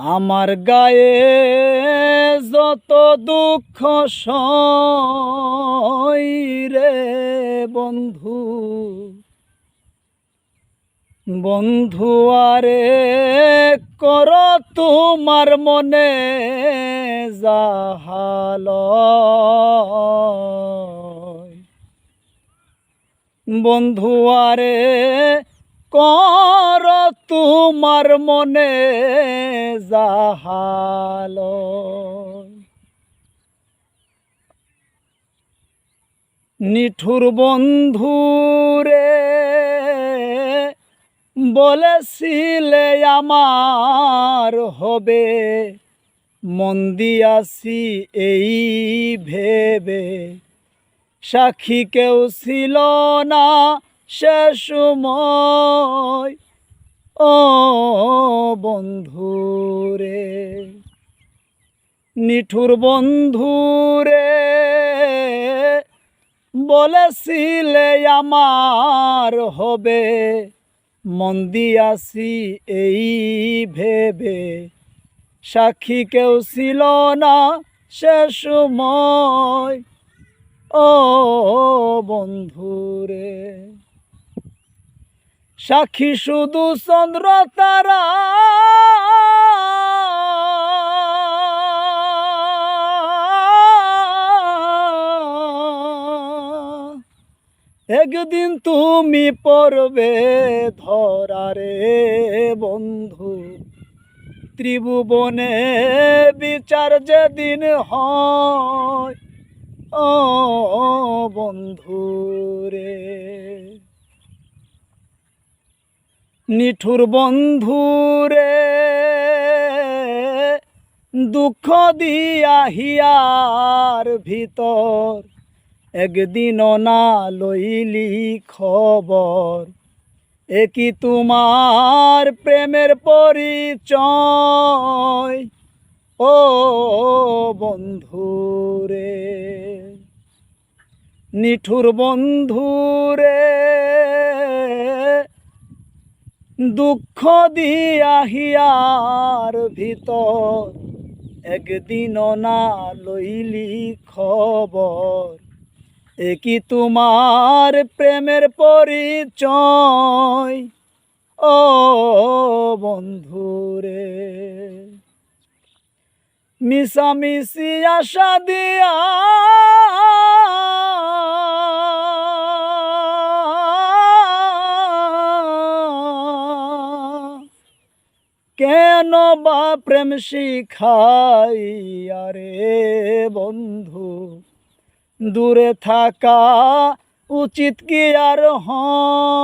আমার গায়ে যত দুঃখ রে বন্ধু। বন্ধু, আরে কর তোমার মনে জাহাল বন্ধু, আরে কর তোমার মনে জাহাল নিঠুর বন্ধু রে বলেছিলে আমার হবে, মন দিয়াছি এই ভেবে। সাক্ষী কেউ ছিল না সে সময় ও বন্ধু রে নিঠুর বন্ধু রে বলেছিলে আমার হবে, মন দিয়াছি এই ভেবে। সাক্ষী কেউ ছিল না সে সময়, ও বন্ধুরে। সাক্ষী শুধু চন্দ্র তারা। একদিন তুমি পড়বে ধরারে বন্ধু, ত্রিভুবনে বিচার যেদিন হয়। ও বন্ধু রে নিঠুর বন্ধু রে, দুঃখ দিয়া হিয়ার ভিতর একদিন না লইলি খবর। একই তোমার প্রেমের পরিচয়? ও বন্ধু রে, নিঠুর বন্ধু রে দুঃখ দিয়া হিয়ার ভিতর একদিন না লইলি খবর। একই তোমার প্রেমের পরিচয়? ও বন্ধুরে, মিশামিশি আশা দিয়া কেন বা প্রেম শিখাই? আরে বন্ধু দূরে থাকা উচিত কি আর হয়?